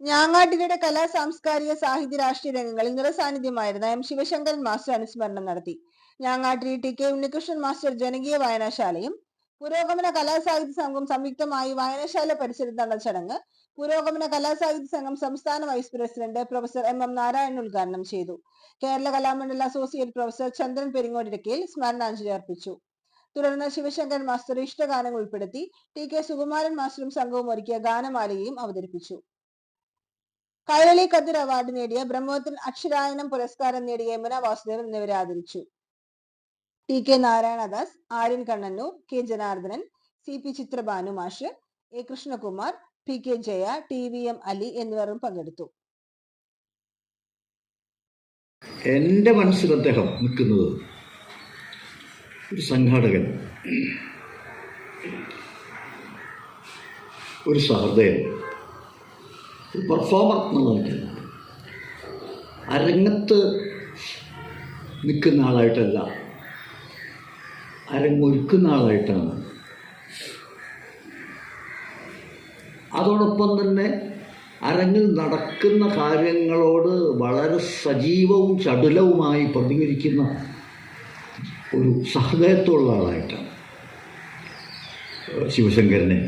ഞാങ്ങാട്ടിരിയുടെ കലാ സാംസ്കാരിക സാഹിത്യ രാഷ്ട്രീയ രംഗങ്ങളിൽ നിറസാന്നിധ്യമായിരുന്ന എം ശിവശങ്കരൻ മാസ്റ്റർ അനുസ്മരണം നടത്തി. Njangattiri T K Unnikrishnan master ജനകീയ വായനശാലയും പുരോഗമന കലാസാഹിത്യ സംഘം സംയുക്തമായി വായനശാല പരിസരത്ത് നടന്ന ചടങ്ങ് പുരോഗമന കലാസാഹിത്യ സംഘം സംസ്ഥാന vice president professor M M Narayanan ഉദ്ഘാടനം ചെയ്തു. കേരള കലാമണ്ഡല അസോസിയേറ്റ് പ്രൊഫസർ ചന്ദ്രൻ പെരിങ്ങോടിരക്കയിൽ സ്മരണാഞ്ജലി അർപ്പിച്ചു. തുടർന്ന് ശിവശങ്കരൻ മാസ്റ്റർ ഇഷ്ടഗാനങ്ങൾ ഉൾപ്പെടുത്തി ടി കെ സുകുമാരൻ മാസ്റ്ററും സംഘവും ഒരുക്കിയ ഗാനമാലയും അവതരിപ്പിച്ചു. കൈരളി കതിർ അവാർഡ് നേടിയ ബ്രഹ്മത്തിൽ അക്ഷരായനം പുരസ്കാരം നേടിയ യമുന വാസുദേവൻ എന്നിവരെ ആദരിച്ചു. T K Narayanadas Aryan Kannannur K Janardhanan C P Chitrabhanu മാഷ് A Krishnakumar P K Jaya T V M Ali എന്നിവരും പങ്കെടുത്തു. എന്റെ മനസ്സിൽ അദ്ദേഹം നിൽക്കുന്നത് ഒരു സംഘാടകൻ ഒരു സഹൃദയൻ ഒരു പെർഫോമർ എന്നുള്ള ആ അരങ്ങത്ത് നിൽക്കുന്ന ആളായിട്ടല്ല. അരങ്ങൊരുക്കുന്ന ആളായിട്ടാണ്. അതോടൊപ്പം തന്നെ അരങ്ങിൽ നടക്കുന്ന കാര്യങ്ങളോട് വളരെ സജീവവും ചടുലവുമായി പ്രതികരിക്കുന്ന ഒരു സഹൃദയത്വമുള്ള ആളായിട്ടാണ് ശിവശങ്കരനെ.